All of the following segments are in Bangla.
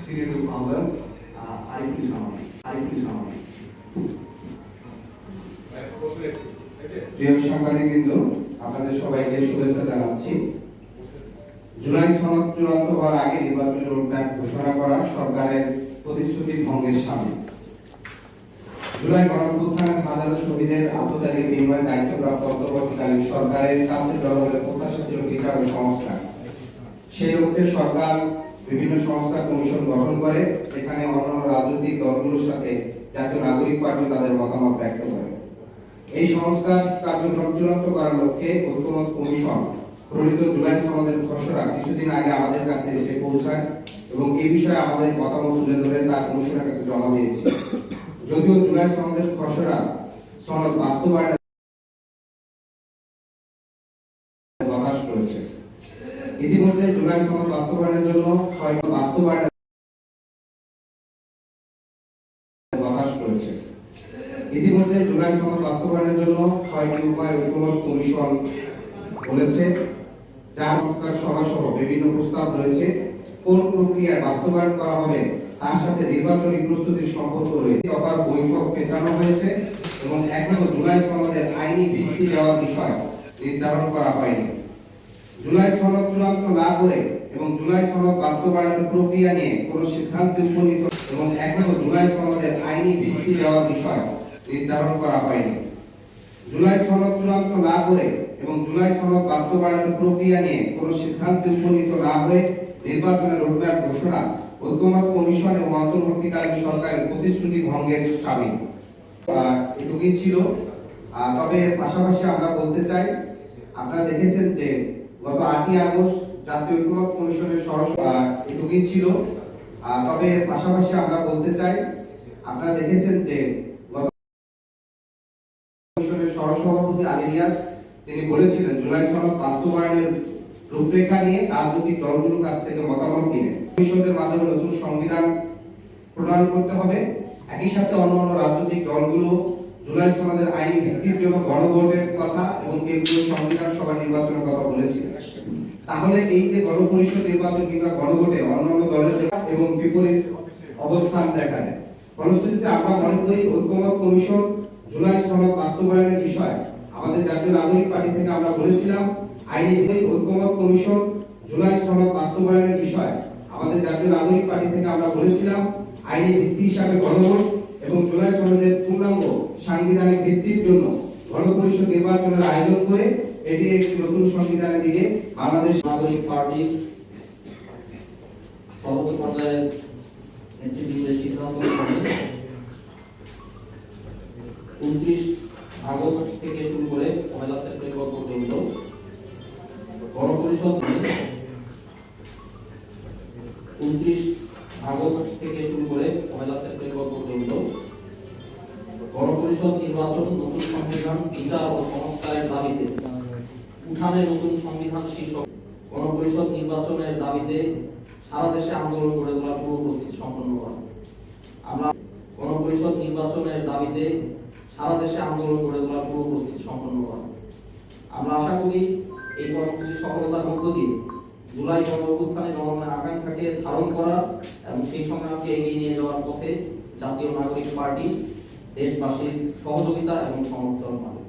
ফাউন্ডার আরিফুল ইসলাম আলী। আরিফুল ইসলাম আলী। প্রিয় সাংবাদিকবৃন্দ, আপনাদের সবাইকে শুভেচ্ছা জানাচ্ছি জুলাই সনদ চূড়ান্ত হওয়ার আগে নির্বাচনী রোডম্যাপ ঘোষণা করা সরকারের প্রতিশ্রুতি ভঙ্গের সামনে জুলাই গণঅভ্যুত্থানের হাজারো শহীদের আত্মত্যাগের বিনিময়ে দায়িত্বপ্রাপ্ত অন্তর্বর্তীকালীন সরকারের কাছে জনগণের প্রত্যাশা ছিল বিচার ও সংস্কার সেই লক্ষ্যে সরকার বিভিন্ন সংস্কার কমিশন গঠন করে, এখানে অন্যান্য রাজনৈতিক দলগুলোর সাথে জাতীয় নাগরিক পার্টি তাদের মতামত ব্যক্ত করে। এই সংস্কার কার্যক্রম চূড়ান্ত করার লক্ষ্যে ঐক্যমত কমিশন প্রণীত জুলাই সনদের খসড়া কিছুদিন আগে আমাদের কাছে এসে পৌঁছায় এবং এই বিষয়ে আমাদের মতামত তুলে ধরে তা কমিশনের কাছে জমা দিয়েছি। যদিও জুলাই সনদের খসড়া সনদ বাস্তবায়নে হতাশ করেছে ইতিমধ্যে জুলাই সনদ বাস্তবায়নের জন্য ছয় বাস্তবায়নে ইতিমধ্যে জুলাই সনদ বাস্তবায়নের জন্য ছয়টি উপায় ঐক্যমত কমিশন বলেছে, যার সংস্কার সভা সহ বিভিন্ন প্রস্তাব রয়েছে, কোন প্রক্রিয়ায় বাস্তবায়ন করা হবে তার সাথে নির্বাচনী প্রস্তুতির সম্পর্ক রয়েছে আবার বৈঠক পেছানো হয়েছে এবং এখনও জুলাই সনদের আইনি ভিত্তি দেওয়ার বিষয় নির্ধারণ করা হয়নি। জুলাই সনদ চূড়ান্ত না করে এবং জুলাই সনদ বাস্তবায়নের প্রক্রিয়া নিয়ে কোনো সিদ্ধান্ত উপনীত এবং এখনও জুলাই সনদের আইনি ভিত্তি দেওয়ার বিষয় নির্ধারণ করা হয়নি। জুলাই সনদ চূড়ান্ত না করে এবং জুলাই সনদ বাস্তবায়নের প্রক্রিয়া নিয়ে কোনো সিদ্ধান্ত উপনীত না হয়ে নির্বাচনের রোডম্যাপ ঘোষণা ঐক্যমত কমিশন এবং অন্তর্বর্তীকালীন সরকারের প্রতিশ্রুতি ভঙ্গের সামিল। এটুকুই ছিল। তবে পাশাপাশি আমরা বলতে চাই, আপনারা দেখেছেন যে গত আটই আগস্ট জাতীয় ঐক্যমত কমিশনের সহ এটুকুই ছিল। তবে পাশাপাশি আমরা বলতে চাই, আপনারা দেখেছেন যে গত কমিশনের সহসভাপতি তিনি বলেছিলেন, জুলাই সনদ বাস্তবায়নের রূপরেখা নিয়ে রাজনৈতিক দলগুলোর কাছ থেকে মতামত নিবেন পরিষদের মাধ্যমে নতুন সংবিধান প্রণয়ন করতে হবে। একই সাথে অন্যান্য রাজনৈতিক দলগুলো জুলাই সনদের আইনি ভিত্তির জন্য গণভোটের কথা এবং এগুলো সংবিধান সভা নির্বাচনের কথা বলেছিলেন তাহলে এই যে গণপরিষদ নির্বাচন কিংবা গণভোটে অন্যান্য দলের এবং বিপরীত অবস্থান দেখা যায়। ফলশ্রুতিতে আমরা মনে করি ঐক্যমত কমিশন জুলাই সনদ বাস্তবায়নের বিষয় আমাদের জাতীয় নাগরিক পার্টি থেকে আমরা বলেছিলাম, আইনি ঐক্যমত কমিশন জুলাই সনদ বাস্তবায়নের বিষয় আমাদের জাতীয় নাগরিক পার্টি থেকে আমরা বলেছিলাম, আইনি ভিত্তি হিসাবে গণভোট এবং জুলাই সনদের পূর্ণাঙ্গ সাংবিধানিক ভিত্তির জন্য গণপরিষদ নির্বাচনের আয়োজন করে এটি একটি নতুন সংবিধানের দিকে বাংলাদেশ নাগরিক নেতৃবৃন্দের সিদ্ধান্ত উনত্রিশ থেকে শুরু করে গণপরিষদ উনত্রিশ থেকে শুরু করে পয়লা সেপ্টেম্বর পর্যন্ত গণপরিষদ নির্বাচন, নতুন সংবিধান, বিচার ও সংস্কারের দাবিতে উঠানে নতুন সংবিধান শীর্ষক গণপরিষদ নির্বাচনের দাবিতে সারা দেশে আন্দোলন গড়ে তোলার পূর্ব সম্পন্ন করা। আমরা গণপরিষদ নির্বাচনের দাবিতে সারা দেশে আন্দোলন গড়ে তোলার পূর্ব সম্পন্ন করা। আমরা আশা করি এই কর্মসূচির সফলতার মধ্য দিয়ে জুলাই গণ অভ্যুত্থানে জনগণের আকাঙ্ক্ষাকে ধারণ করা এবং সেই সংগ্রামকে এগিয়ে নিয়ে যাওয়ার পথে জাতীয় নাগরিক পার্টি দেশবাসীর সহযোগিতা এবং সমর্থন পাবে।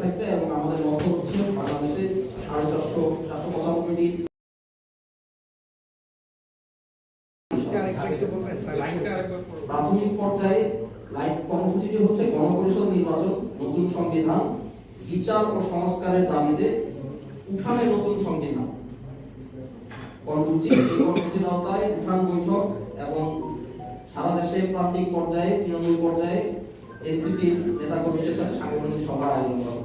থাকবে এবং আমাদের লক্ষ্য হচ্ছে বাংলাদেশে সাড়ে চারশো চারশো পঁচানব্বইটি লাইনটা প্রাথমিক পর্যায়ে লাইভ কর্মসূচিটি হচ্ছে গণপরিষদ নির্বাচন নতুন সংবিধান বিচার ও সংস্কারের দাবিতে উঠানে নতুন সংবিধান। কর্মসূচি এই কর্মসূচির আওতায় উঠান বৈঠক এবং সারা দেশে প্রান্তিক পর্যায়ে তৃণমূল পর্যায়ে এনসিপি নেতা কর্মীদের সাথে সাংগঠনিক সভার আয়োজন করা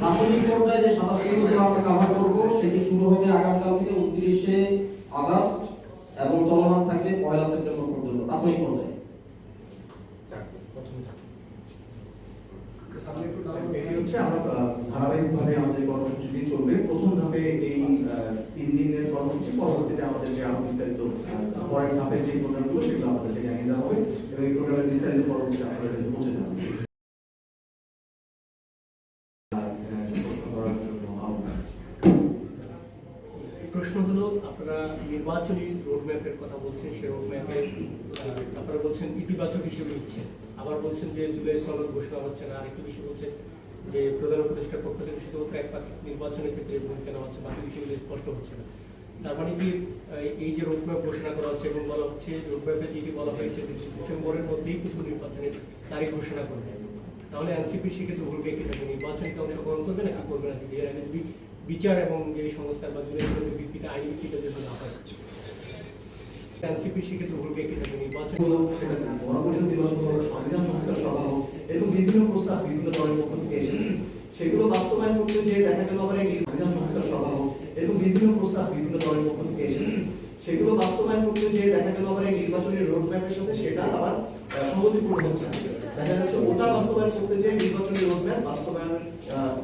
প্রাথমিক পর্যায়ে যে উপজেলা আমরা কভার করব সেটি শুরু হবে আগামীকাল থেকে উনত্রিশে আগস্ট এবং চলমান থাকবে পয়লা সেপ্টেম্বর পর্যন্ত প্রাথমিক পর্যায়ে। হচ্ছে আমরা ধারাবাহিকভাবে আমাদের কর্মসূচিটি চলবে। প্রথম ধাপে এই তিন দিনের কর্মসূচি, পরবর্তীতে আমাদের যে আরও বিস্তারিত পরের ধাপে যে প্রোগ্রামগুলো, সেগুলো আমাদেরকে জানিয়ে দেওয়া হবে। এবং এই প্রোগ্রামের বিস্তারিত পরবর্তীতে আপনাদের কাছে পৌঁছে দেওয়া হবে। প্রশ্ন আপনারা নির্বাচনী রোডম্যাপের কথা বলছেন সেই রোডম্যাপের আপনারা বলছেন ইতিবাচক হিসেবে নিচ্ছেন। আবার বলছেন যে জুলাই সনদ ঘোষণা হচ্ছে না, আরেকটু বিষয় বলছেন। যে প্রধান উপদেষ্টার পক্ষ থেকে শুধুমাত্র একমাত্র নির্বাচনের ক্ষেত্রে ভূমিকা নেওয়া হচ্ছে বাকি বিষয়গুলো স্পষ্ট হচ্ছে না। তার মানে কি, এই যে রোডম্যাপ ঘোষণা করা হচ্ছে এবং বলা হচ্ছে, রোডম্যাপে যেটি বলা হয়েছে ডিসেম্বরের মধ্যেই কিন্তু নির্বাচনের তারিখ ঘোষণা করবে। তাহলে এনসিপি সেক্ষেত্রে ভুলবে কি থাকবে নির্বাচনে কি অংশগ্রহণ করবে নাকি করবে না? এর আগে যদি বিচার এবং যে সংস্কার বা জুলাই ভিত্তিতে আইনি ভিত্তিতে যদি না হয়, এনসিপি সেক্ষেত্রে ভুলবে কি থাকবে নির্বাচন সেটা নির্বাচন হলো সংবিধান সংস্কার সভা হোক এরকম বিভিন্ন প্রস্তাব বিভিন্ন দলের পক্ষ থেকে এসেছে। সেগুলো বাস্তবায়ন করতে যে দেখা গেল আবার এই সংবিধান সংস্কার সভা হোক এরকম বিভিন্ন প্রস্তাব বিভিন্ন দলের পক্ষ থেকে এসেছে। সেগুলো বাস্তবায়ন করতে যে দেখা গেল আবার এই নির্বাচনের রোড ম্যাপের সাথে সেটা আবার আহ, সঙ্গতিপূর্ণ হচ্ছে। দেখা যাচ্ছে ওটা বাস্তবায়ন করতে যে নির্বাচনী রোড ম্যাপ বাস্তবায়ন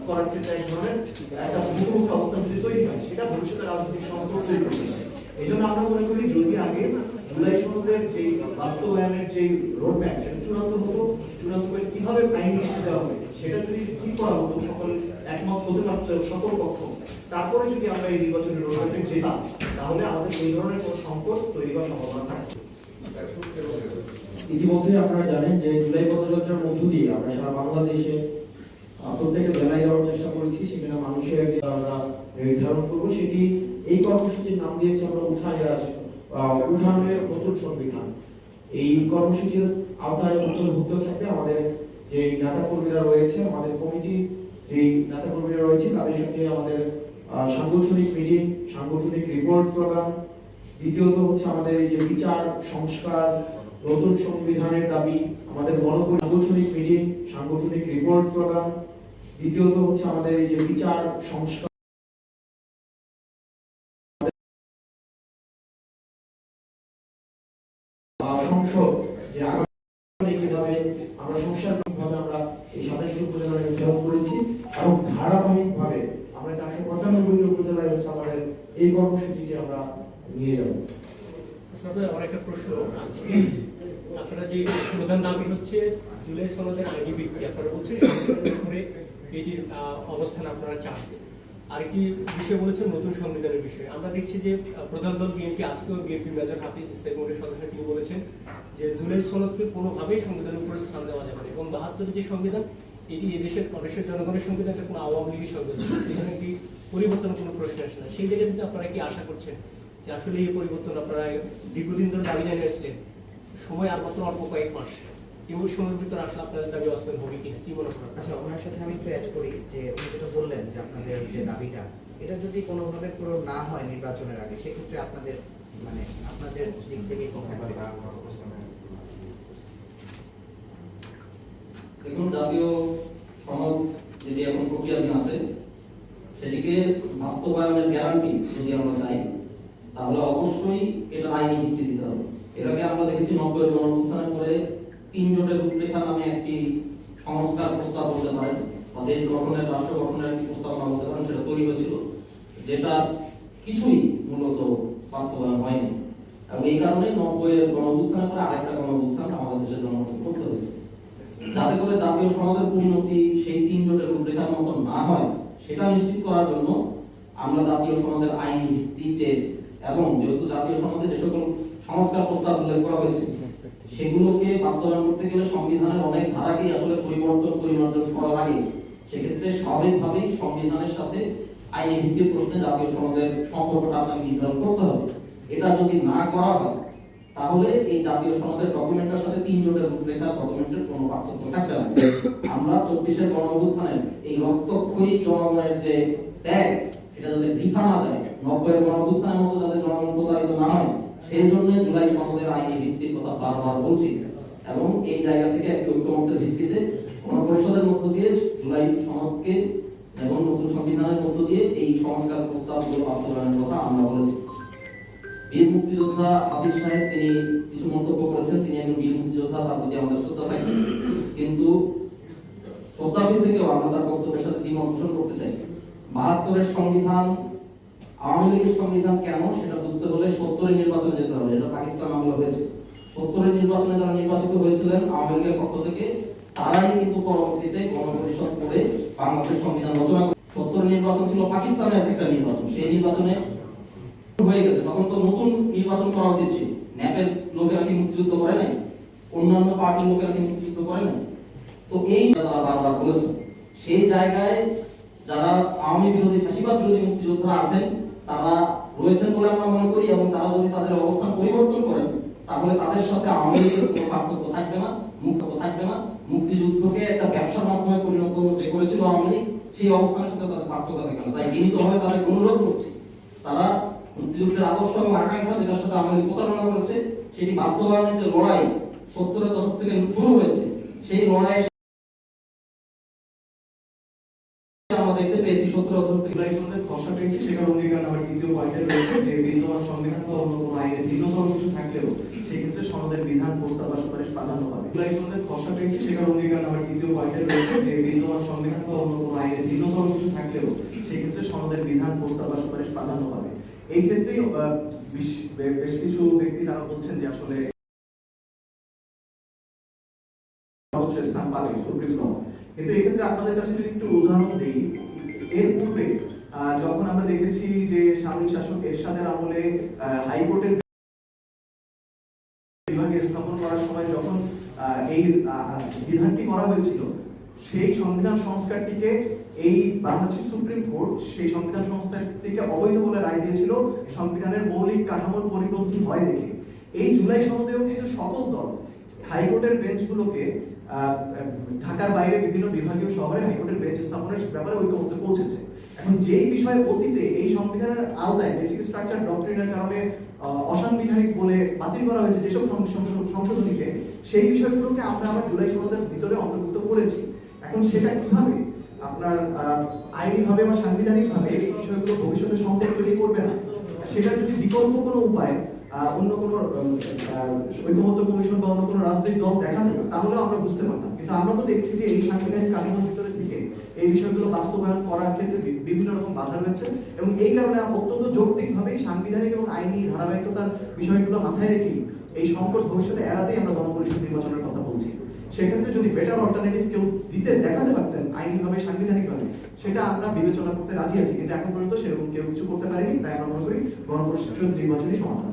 করার ক্ষেত্রে এক ধরনের একটা মুখোমুখি অবস্থা যদি তৈরি হয় সেটা ভবিষ্যতে রাজনৈতিক সংকট তৈরি পারে এই জন্য আমরা মনে করি যদি আগে জুলাই সনদের যে বাস্তবায়নের যে রোডম্যাপ সেটা চূড়ান্ত হতো চূড়ান্ত করে কীভাবে আইন দেওয়া হবে, সেটা যদি ঠিক করা হতো, সকল একমত হতে পারত সকল পক্ষ, তারপরে যদি আমরা এই নির্বাচনের রোডম্যাপে যেতাম, তাহলে আমাদের এই ধরনের কোনো সংকট তৈরি হওয়ার সম্ভাবনা থাকতো। ইতিমধ্যে আপনারা জানেন যে জুলাই পদযাত্রার মধ্য দিয়ে আমরা সারা বাংলাদেশে প্রত্যেকটা জেলায় যাওয়ার চেষ্টা করেছি, সেখানে মানুষের আমরা নির্ধারণ করব, সেটি এই কর্মসূচির নাম দিয়েছি আমরা উঠানের উঠানের নতুন সংবিধান। এই কর্মসূচির আওতায় অন্তর্ভুক্ত থাকবে। আমাদের যে নেতা কর্মীরা রয়েছে, আমাদের কমিটি যে নেতা কর্মীরা রয়েছে, তাদের সাথে আমাদের সাংগঠনিক মিটিং, সাংগঠনিক রিপোর্ট প্রদান। দ্বিতীয়ত হচ্ছে আমাদের এই যে বিচার সংস্কার, নতুন সংবিধানের দাবি, আমাদের গণপরি সাংগঠনিক মিটিং, সাংগঠনিক রিপোর্ট প্রদান। দ্বিতীয়ত হচ্ছে আমাদের এই যে বিচার সংস্কার আমরা সংস্কারভাবে আমরা এই সাতাশটি উপজেলায় নির্ধারণ করেছি এবং ধারাবাহিকভাবে আমরা চারশো পঁচানব্বইটি উপজেলায় হচ্ছে আমাদের এই কর্মসূচিটি আমরা নিয়ে যাব। একটা প্রশ্ন। আছে আপনারা যে প্রধান দাবি হচ্ছে জুলাই সনদের আইনি ভিত্তি, আপনারা বলছেন এটির অবস্থান আপনারা চান। আরেকটি বিষয় বলেছেন নতুন সংবিধানের বিষয়ে। আমরা দেখছি যে প্রধান দল বিএনপি আজকেও বিএনপি মেজর হাফিজ ইসলাম বোর্ডের সদস্য তিনি বলেছেন যে, জুলাই সনদকে কোনোভাবেই সংবিধানের উপরে স্থান দেওয়া যাবে না এবং বাহাত্তরের যে সংবিধান, এটি এদেশের দেশের জনগণের সংবিধান কোনো আওয়ামী লীগের সংবিধান। এখানে একটি পরিবর্তনের কোনো প্রশ্ন আসে না। সেই জায়গা থেকে আপনারা কি আশা করছেন যে আসলে এই পরিবর্তন আপনারা দীর্ঘদিন ধরে দাবি জানিয়ে আসছেন, সময় আর মাত্র অল্প কয়েক মাস। এই সময়ের ভিতরে আসলে আপনাদের দাবি বাস্তবায়ন হবে কিনা? কি মনে করেন? আচ্ছা ওনার সাথে আমি একটু অ্যাড করি যে উনি যেটা বললেন যে আপনাদের যে দাবিটা এটা যদি কোনোভাবে পূরণ না হয় নির্বাচনের আগে সেক্ষেত্রে আপনাদের মানে আপনাদের দিক থেকে কি থাকবে দেখুন জাতীয় সনদ যেটি এখন প্রক্রিয়াধীন আছে সেটিকে বাস্তবায়নের গ্যারান্টি যদি আমরা চাই তাহলে অবশ্যই এটা আইনি ভিত্তি দিতে হবে। এর আগে আমরা দেখেছি নব্বই গণঅভ্যুত্থানের পরে তিন জোটের রূপরেখা নামে একটি সংস্কার প্রস্তাব বলতে পারেন, বা দেশ গঠনের, রাষ্ট্র গঠনের একটি প্রস্তাবনা বলতে পারেন, সেটা তৈরি হয়েছিল, যেটা কিছুই মূলত বাস্তবায়ন হয়নি। এবং এই কারণে নব্বই এর গণঅভ্যুত্থানের পরে আরেকটা গণঅভ্যুত্থান আমাদের দেশের জনগণ করতে হয়েছে। যাতে করে জাতীয় সমাজের পরিণতি সেই তিন জোটের রূপরেখার মতো না হয়, সেটা নিশ্চিত করার জন্য আমরা জাতীয় সমাজের আইনি ভিত্তি চেয়েছি। এবং যেহেতু জাতীয় সমাজে যে সকল সংস্কার প্রস্তাব উল্লেখ করা হয়েছে সেগুলোকে বাস্তবায়ন করতে গেলে সংবিধানের অনেক ধারাকেই আসলে পরিবর্তন পরিমার্জন করা লাগে। সেক্ষেত্রে স্বাভাবিকভাবেই সংবিধানের সাথে আইনি ভিত্তির প্রশ্নে জাতীয় সমাজের সম্পর্কটা আপনাকে নির্ধারণ করতে হবে। এটা যদি না করা হয়, তাহলে এই জাতীয় সমাজের ডকুমেন্টের সাথে তিন জোটের রূপরেখা ডকুমেন্টের কোনো পার্থক্য থাকবে না। আমরা চব্বিশের গণঅভ্যুত্থানের এই রক্তক্ষয়ী জনগণের যে ত্যাগ, সেটা যদি বৃথা না যায়, নব্বইয়ের গণঅভ্যুত্থানের মতো যাতে জনগণ প্রতারিত না হয় সেই জন্য জুলাই সনদের আইনি ভিত্তির কথা বারবার বলছি এবং এই জায়গা থেকে একটি ঐক্যমত্যের ভিত্তিতে গণপরিষদের মধ্য দিয়ে জুলাই সনদকে এবং নতুন সংবিধানের মধ্য দিয়ে এই সংস্কার প্রস্তাবগুলো বাস্তবায়নের কথা আমরা বলেছি। বীর মুক্তিযোদ্ধা হাফিজ সাহেব তিনি কিছু মন্তব্য করেছেন। তিনি একজন বীর মুক্তিযোদ্ধা, তার প্রতি আমাদের শ্রদ্ধা থাকে। কিন্তু শ্রদ্ধাশীল থেকেও আমরা তার বক্তব্যের সাথে দ্বিমত পোষণ করতে চাই। বাহাত্তরের সংবিধান আওয়ামী লীগের সংবিধান কেন? সেটা বুঝতে হলে সত্তরের নির্বাচনে যেতে হবে। এটা পাকিস্তান আমলে হয়েছে। সত্তরের নির্বাচনে যারা নির্বাচিত হয়েছিলেন আওয়ামী লীগের পক্ষ থেকে, তারাই কিন্তু পরবর্তীতে গণপরিষদ করে বাংলাদেশের সংবিধান রচনা করে সত্তরের নির্বাচন ছিল পাকিস্তানের একটা নির্বাচন। সেই নির্বাচনে হয়ে গেছে। তখন তো নতুন নির্বাচন করা উচিত ছিল। ন্যাপের লোকেরা কি মুক্তিযুদ্ধ করে নাই? অন্যান্য পার্টির লোকেরা কি মুক্তিযুদ্ধ করে নাই? তো এই তারা বারবার বলেছেন সেই জায়গায় যারা আওয়ামী বিরোধী, ফ্যাসিবাদ বিরোধী মুক্তিযোদ্ধারা আছেন তারা রয়েছেন বলে আমরা মনে করি এবং তারা যদি তাদের অবস্থান পরিবর্তন করেন, তাহলে তাদের সাথে আওয়ামী কোনো পার্থক্য থাকবে না মুক্ত থাকবে না। মুক্তিযুদ্ধকে একটা ব্যবসার মাধ্যমে পরিণত যে করেছিল আওয়ামী লীগ, সেই অবস্থানের সাথে তাদের পার্থক্য থাকে না। তাই বিনীতভাবে তাদের অনুরোধ করছি, তারা মুক্তিযুদ্ধের আদর্শ এবং আকাঙ্ক্ষা যেটার সাথে আওয়ামী লীগ প্রতারণা করেছে, সেটি বাস্তবায়নের যে লড়াই সত্তরের দশক থেকে শুরু হয়েছে, সেই লড়াই সত্তর দশক জুলাই সনদের খসড়া পেয়েছি সেটার অঙ্গীকার আমার দ্বিতীয় পয়েন্টে রয়েছে, যে বিদ্যমান সংবিধান বা অন্য কোনো আইনের ভিন্নতর কিছু থাকলেও সেক্ষেত্রে সনদের বিধান, প্রস্তাব বা সুপারিশ প্রাধান্য পাবে জুলাই সনদের খসড়া পেয়েছি সেটার অঙ্গীকার আমার দ্বিতীয় পয়েন্টে রয়েছে, যে বিদ্যমান সংবিধান বা অন্য কোনো আইনের ভিন্নতর কিছু থাকলেও সেক্ষেত্রে সনদের বিধান, প্রস্তাব বা সুপারিশ প্রাধান্য পাবে এই বে- বেশ কিছু ব্যক্তি তারা বলছেন যে আসলে সর্বোচ্চ স্থান পাবে সুপ্রিম কোর্ট। কিন্তু এক্ষেত্রে আপনাদের কাছে যদি একটু উদাহরণ দিই এর পূর্বে যখন আমরা দেখেছি যে সামরিক শাসক এরশাদের আমলে হাইকোর্টের বিভাগে স্থাপন করার সময় যখন এই বিধানটি করা হয়েছিল, সেই সংবিধান সংস্কারটিকে এই বাংলাদেশের সুপ্রিম কোর্ট সেই সংবিধান সংস্কারটিকে অবৈধ বলে রায় দিয়েছিল, সংবিধানের মৌলিক কাঠামোর পরিপন্থী হয় দেখে। এই জুলাই সনদেও কিন্তু সকল দল হাইকোর্টের বেঞ্চগুলোকে ঢাকার বাইরে বিভিন্ন বিভাগীয় শহরে হাইকোর্টের বেঞ্চ স্থাপনের ব্যাপারে ঐক্যমত্যে পৌঁছেছে। এখন যেই বিষয়ে অতীতে এই সংবিধানের আওতায় বেসিক স্ট্রাকচার ডক্ট্রিনের কারণে অসাংবিধানিক বলে বাতিল করা হয়েছে যেসব সংশোধনীকে, সেই বিষয়গুলোকে আমরা আবার জুলাই সনদের ভিতরে অন্তর্ভুক্ত করেছি। এখন সেটা কীভাবে আপনার আইনি ভাবে বা সাংবিধানিক ভাবে এই বিষয়গুলো ভবিষ্যতে সংকট তৈরি করবে না সেটা যদি বিকল্প কোনো উপায় অন্য কোনো ঐকমত্য কমিশন বা অন্য কোনো রাজনৈতিক দল দেখানো তাহলে আমরা বুঝতে পারতাম। কিন্তু আমরা তো দেখছি যে এই সাংবিধানিক কাঠামোর ভিতরের দিকে এই বিষয়গুলো বাস্তবায়ন করার ক্ষেত্রে বিভিন্ন রকম বাধা রয়েছে এবং এই কারণে অত্যন্ত যৌক্তিকভাবে সাংবিধানিক এবং আইনি ধারাবাহিকতার বিষয়গুলো মাথায় রেখেই এই সংকট ভবিষ্যতে এড়াতেই আমরা গণপরিষদ নির্বাচনের কথা বলছি। সেক্ষেত্রে যদি বেটার অল্টারনেটিভ কেউ দিতে দেখাতে পারতেন, আইনিভাবে, সাংবিধানিকভাবে, সেটা আমরা বিবেচনা করতে রাজি আছি, কিন্তু এখন পর্যন্ত সেরকম কেউ কিছু করতে পারেনি, তাই আমরা মনে করি গণপরিষদ নির্বাচনই সমাধান।